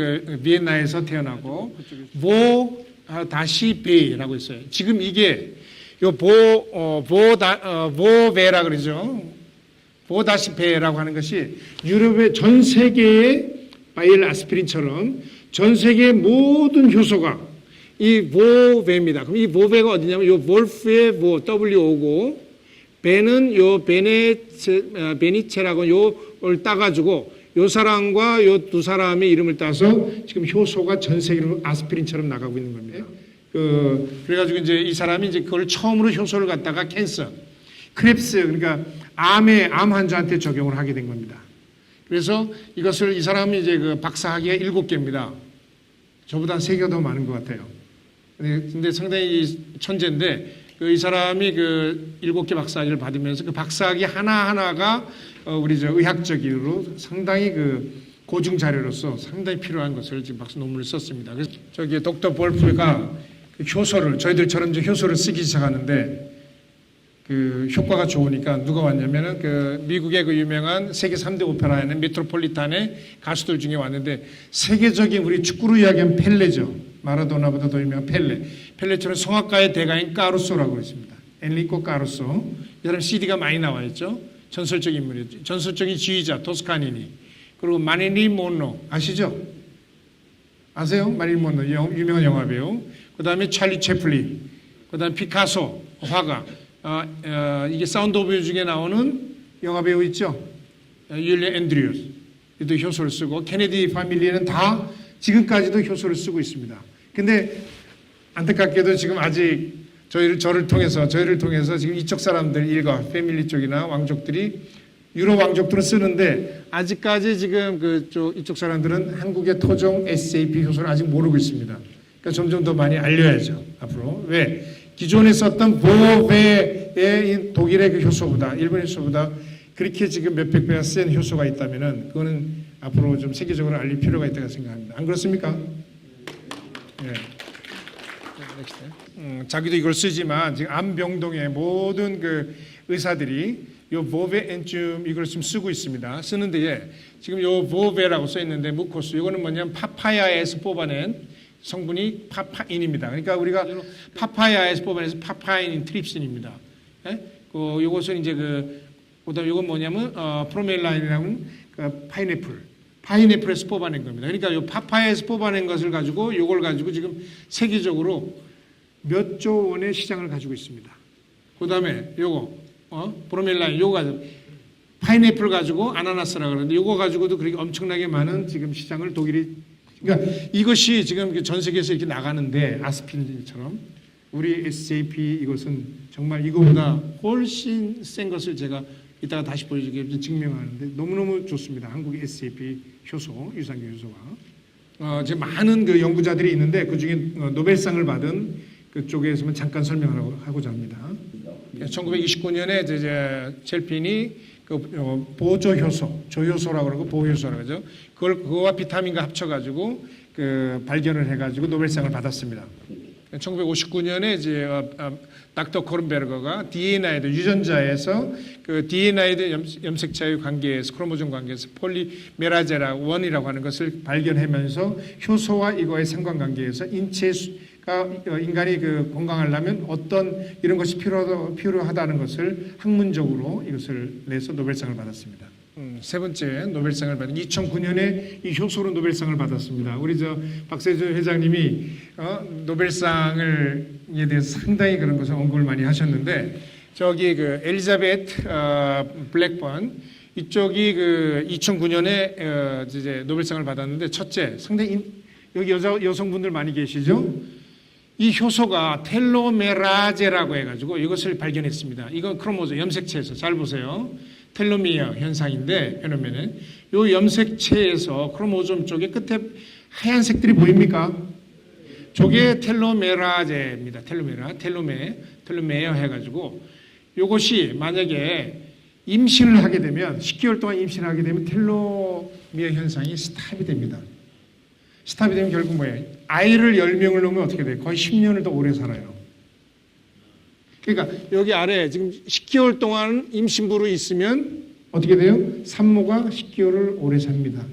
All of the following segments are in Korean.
그 비엔나에서 태어나고 보 아, 다시 베라고 있어요. 지금 이게 요보 보다 어, 보베라 그러죠. 보 다시 베라고 하는 것이 유럽의 전 세계의 바일 아스피린처럼 전 세계의 모든 효소가 이 보베입니다. 그럼 이 보베가 어디냐면 요 볼프의 보 W오고 베는 요 베네체 어, 베니체라고 요를 따가지고 요 사람과 요 두 사람의 이름을 따서 지금 효소가 전 세계로 아스피린처럼 나가고 있는 겁니다. 그 그래가지고 이제 이 사람이 이제 그걸 처음으로 효소를 갖다가 캔서, 크랩스 그러니까 암의 암 환자한테 적용을 하게 된 겁니다. 그래서 이것을 이 사람이 이제 그 박사학위가 일곱 개입니다. 저보다 세개더 많은 것 같아요. 근데 상당히 천재인데 그 이 사람이 그 일곱 개 박사학위를 받으면서 그 박사학위 하나 하나가 어, 우리 저 의학적으로 상당히 그 고증 자료로서 상당히 필요한 것을 지금 박사 논문을 썼습니다. 그래서 저기 독터 볼프가 그 효소를 저희들처럼 이제 효소를 쓰기 시작하는데 그 효과가 좋으니까 누가 왔냐면은 그 미국의 그 유명한 세계 3대 오페라에는 메트로폴리탄의 가수들 중에 왔는데 세계적인 우리 축구로 이야기하면 펠레죠. 마라도나보다 더 유명한 펠레. 펠레처럼 성악가의 대가인 까루소라고 있습니다. 엔리코 까루소. 이 사람 CD가 많이 나와 있죠. 전설적인 인물이죠. 전설적인 지휘자 토스카니니. 그리고 마릴리 몬로 아시죠? 아세요? 마릴리 몬로 영- 유명한 영화 배우. 그다음에 찰리 채플린. 그다음 피카소 화가. 어, 어, 이게 사운드 오브 유 중에 나오는 영화 배우 있죠? 어, 율리 앤드류스. 이도 효소를 쓰고 케네디 파밀리는 다 지금까지도 효소를 쓰고 있습니다. 근데 안타깝게도 지금 아직 저희를 저를 통해서 저희를 통해서 지금 이쪽 사람들 일가 패밀리 쪽이나 왕족들이 유럽 왕족들은 쓰는데 아직까지 지금 그쪽 이쪽 사람들은 한국의 토종 SAP 효소를 아직 모르고 있습니다. 그러니까 점점 더 많이 알려야죠 앞으로 왜 기존에 썼던 보배의 이 독일의 그 효소보다 일본 효소보다 그렇게 지금 몇백 배가 센 효소가 있다면은 그거는 앞으로 좀 세계적으로 알릴 필요가 있다고 생각합니다. 안 그렇습니까? 예. 음, 자기도 이걸 쓰지만 지금 암병동의 모든 그 의사들이 요 보베 엔줌 이걸 지금 쓰고 있습니다. 쓰는데 예, 지금 요 보베라고 써 있는데 무코스 이거는 뭐냐면 파파야에서 뽑아낸 성분이 파파인입니다. 그러니까 우리가 파파야에서 뽑아내서 파파인 트립신입니다. 예? 그 요것은 이제 그 그다음 이건 뭐냐면 어, 프로멜라인이라는 그 파인애플 파인애플에서 뽑아낸 겁니다. 그러니까 요 파파야에서 뽑아낸 것을 가지고 요걸 가지고 지금 세계적으로 몇 조 원의 시장을 가지고 있습니다. 그 다음에 요거 어? 브로멜라인 요거 가지고 파인애플 가지고 아나나스라 그러는데 요거 가지고도 그렇게 엄청나게 많은 지금 시장을 독일이 그러니까 이것이 지금 전 세계에서 이렇게 나가는데 아스피린처럼 우리 SJP 이것은 정말 이거보다 훨씬 센 것을 제가 이따가 다시 보여주게 증명하는데 너무너무 좋습니다. 한국의 SJP 효소, 유산균 효소가. 어, 지금 많은 그 연구자들이 있는데 그 중에 어, 노벨상을 받은 그쪽에서만 잠깐 설명을 하고자 합니다. 1929년에 이제 젤핀이 그 어, 보조 효소, 조효소라고 그러고 보효소라고 그러죠. 그걸 그거와 비타민과 합쳐가지고 그 발견을 해가지고 노벨상을 받았습니다. 1959년에 이제 어, 어, 닥터 코른베르거가 DNA의 유전자에서 그 DNA의 염색체의 관계에서 크로모존 관계에서 폴리메라제라 원이라고 하는 것을 발견하면서 효소와 이거의 상관관계에서 인체가 어, 인간이 그 건강하려면 어떤 이런 것이 필요하다, 필요하다는 것을 학문적으로 이것을 내서 노벨상을 받았습니다. 음, 세 번째 노벨상을 받은 2009년에 이 효소로 노벨상을 받았습니다. 우리 저 박세준 회장님이 어, 노벨상을에 대해서 상당히 그런 것을 언급을 많이 하셨는데 저기 그 엘리자베트 어, 블랙번 이쪽이 그 2009년에 어, 이제 노벨상을 받았는데 첫째 상당히 인- 여기 여자 여성분들 많이 계시죠? 이 효소가 텔로메라제라고 해가지고 이것을 발견했습니다. 이건 크로모존 염색체에서 잘 보세요. 텔로미어 현상인데 페노멘은 요 염색체에서 크로모존 쪽에 끝에 하얀색들이 보입니까? 저게 텔로메라제입니다. 텔로메라, 텔로메, 텔로메어 해가지고 요것이 만약에 임신을 하게 되면 10개월 동안 임신을 하게 되면 텔로미어 현상이 스탑이 됩니다. 스탑이 되면 결국 뭐예요? 아이를 10명을 놓으면 어떻게 돼요? 거의 10년을 더 오래 살아요. 그러니까 여기 아래 지금 10개월 동안 임신부로 있으면 어떻게 돼요? 산모가 10개월을 오래 삽니다.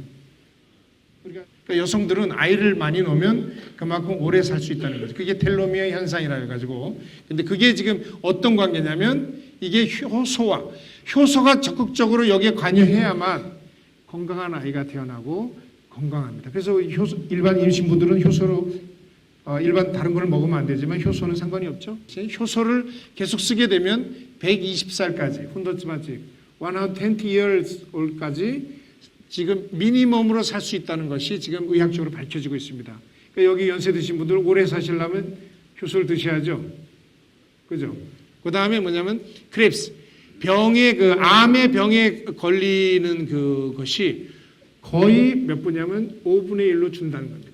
그러니까 그러니까 여성들은 아이를 많이 놓으면 그만큼 오래 살 수 있다는 거죠. 그게 텔로미어 현상이라 해가지고. 근데 그게 지금 어떤 관계냐면 이게 효소와 효소가 적극적으로 여기에 관여해야만 건강한 아이가 태어나고 건강합니다. 그래서 효소, 일반 임신부들은 효소로 어, 일반 다른 거를 먹으면 안 되지만 효소는 상관이 없죠. 효소를 계속 쓰게 되면 120살까지 훈도츠마치 120 years old까지 지금 미니멈으로 살 수 있다는 것이 지금 의학적으로 밝혀지고 있습니다. 그러니까 여기 연세 드신 분들 오래 사시려면 효소를 드셔야죠. 그죠? 그 다음에 뭐냐면 크랩스 병에 그 암의 병에 걸리는 그것이 거의 몇 분이냐면 5분의 1로 준다는 겁니다.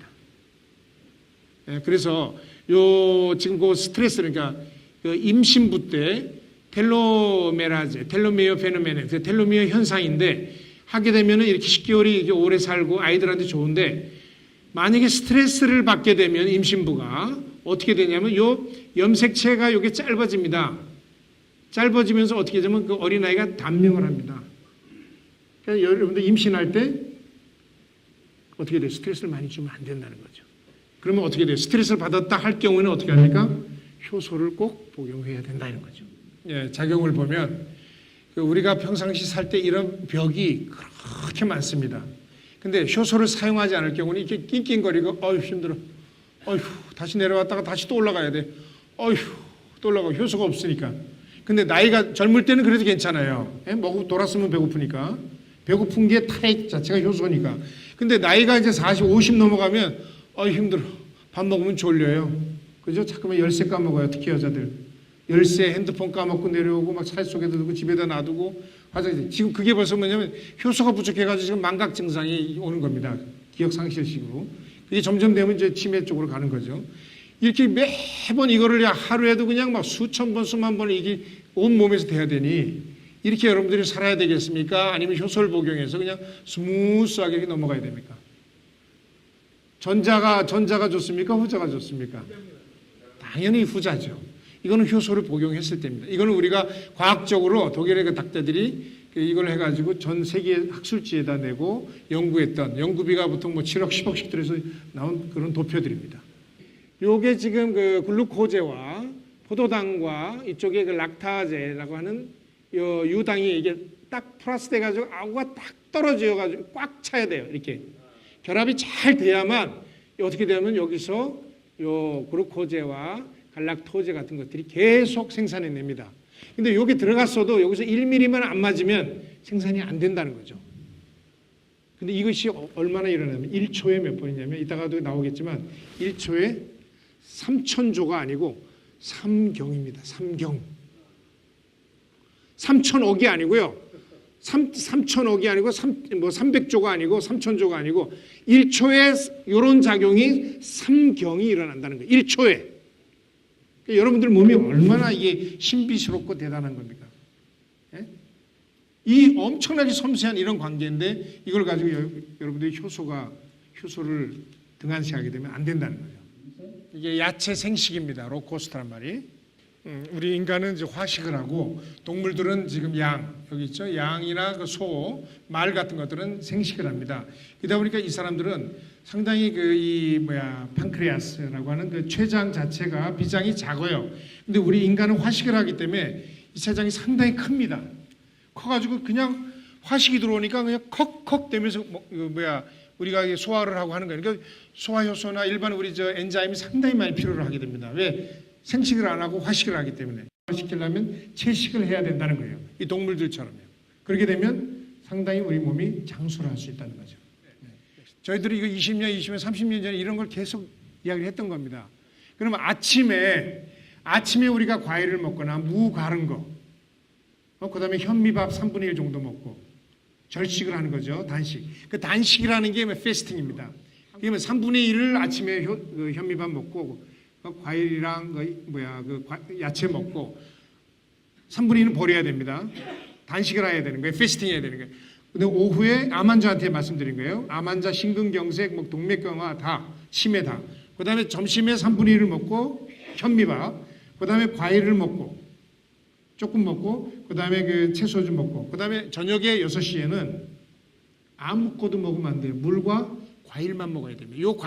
예, 그래서 요 지금 그 스트레스 그러니까 그 임신부 때 텔로메라제, 텔로미어 페노메네, 그 텔로미어 현상인데 하게 되면은 이렇게 10개월이 이렇게 오래 살고 아이들한테 좋은데 만약에 스트레스를 받게 되면 임신부가 어떻게 되냐면 요 염색체가 요게 짧아집니다. 짧아지면서 어떻게 되면 그 어린아이가 단명을 합니다. 그러니까 여러분들 임신할 때 어떻게 돼요? 스트레스를 많이 주면 안 된다는 거죠. 그러면 어떻게 돼요? 스트레스를 받았다 할 경우에는 어떻게 합니까? 효소를 꼭 복용해야 된다는 거죠. 예, 작용을 보면 그 우리가 평상시 살 때 이런 벽이 그렇게 많습니다. 근데 효소를 사용하지 않을 경우는 이렇게 낑낑거리고 어휴 힘들어. 어휴 다시 내려왔다가 다시 또 올라가야 돼. 어휴 또 올라가 효소가 없으니까. 근데 나이가 젊을 때는 그래도 괜찮아요. 예? 먹고 돌았으면 배고프니까. 배고픈 게 타액 자체가 효소니까. 근데 나이가 이제 40, 50 넘어가면 어 힘들어. 밥 먹으면 졸려요. 그죠? 자꾸만 열쇠 까먹어요. 특히 여자들. 열쇠, 핸드폰 까먹고 내려오고 막 차 속에 두고 집에다 놔두고 화장실. 지금 그게 벌써 뭐냐면 효소가 부족해가지고 지금 망각 증상이 오는 겁니다. 기억 상실식으로. 그게 점점 되면 이제 치매 쪽으로 가는 거죠. 이렇게 매번 이거를 하루에도 그냥 막 수천 번, 수만 번을 이게 온 몸에서 돼야 되니 이렇게 여러분들이 살아야 되겠습니까? 아니면 효소를 복용해서 그냥 스무스하게 넘어가야 됩니까? 전자가 전자가 좋습니까? 후자가 좋습니까? 당연히 후자죠. 이거는 효소를 복용했을 때입니다. 이거는 우리가 과학적으로 독일의 그 닥터들이 그 이걸 해가지고 전 세계 학술지에다 내고 연구했던 연구비가 보통 뭐 7억, 10억씩 들여서 나온 그런 도표들입니다. 요게 지금 그 글루코제와 포도당과 이쪽에 그 락타제라고 하는 요 유당이 이게 딱 플러스 돼가지고 아구가 딱 떨어져가지고 꽉 차야 돼요. 이렇게 결합이 잘 돼야만 어떻게 되면 여기서 요 글루코제와 갈락토제 같은 것들이 계속 생산해냅니다. 근데 여기 들어갔어도 여기서 1mm만 안 맞으면 생산이 안 된다는 거죠. 근데 이것이 어- 얼마나 일어나면 1초에 몇 번이냐면 이따가도 나오겠지만 1초에 3천조가 아니고 3경입니다. 3경. 3천억이 아니고요. 3, 3천억이 아니고 3, 뭐 300조가 아니고 3천조가 아니고 1초에 이런 작용이 3경이 일어난다는 거예요. 1초에. 그러니까 여러분들 몸이 얼마나 이게 신비스럽고 대단한 겁니까? 예? 이 엄청나게 섬세한 이런 관계인데 이걸 가지고 여, 여러분들이 효소가 효소를 등한시하게 되면 안 된다는 거죠. 이게 야채 생식입니다. 로코스트란 말이. 음, 우리 인간은 이제 화식을 하고 동물들은 지금 양 여기 있죠. 양이나 그 소, 말 같은 것들은 생식을 합니다. 그러다 보니까 이 사람들은 상당히 그 이 뭐야 판크레아스라고 하는 그 췌장 자체가 비장이 작아요. 근데 우리 인간은 화식을 하기 때문에 이 췌장이 상당히 큽니다. 커가지고 그냥 화식이 들어오니까 그냥 컥컥 되면서 뭐, 그 뭐야 우리가 소화를 하고 하는 거예요. 그러니까 소화 효소나 일반 우리 저 엔자임이 상당히 많이 필요로 하게 됩니다. 왜 생식을 안 하고 화식을 하기 때문에 시키려면 채식을 해야 된다는 거예요. 이 동물들처럼요. 그렇게 되면 상당히 우리 몸이 장수를 할 수 있다는 거죠. 네. 저희들이 이거 20년, 20년, 30년 전에 이런 걸 계속 이야기를 했던 겁니다. 그러면 아침에 아침에 우리가 과일을 먹거나 무 가른 거, 어, 그 다음에 현미밥 3분의 1 정도 먹고 절식을 하는 거죠. 단식. 그 단식이라는 게 페스팅입니다. 그러면 3분의 1을 아침에 현, 그 현미밥 먹고 그 과일이랑 그 뭐야 그 과- 야채 먹고 3분의 1은 버려야 됩니다. 단식을 해야 되는 거예요. 페스팅 해야 되는 거예요. 근데 오후에 암 환자한테 말씀드린 거예요. 암 환자 심근경색, 뭐 동맥경화 다 치매 다. 그 다음에 점심에 3분의 1을 먹고 현미밥. 그 다음에 과일을 먹고 조금 먹고 그 다음에 그 채소 좀 먹고 그 다음에 저녁에 6시에는 아무것도 먹으면 안 돼요. 물과 과일만 먹어야 됩니다. 요 과-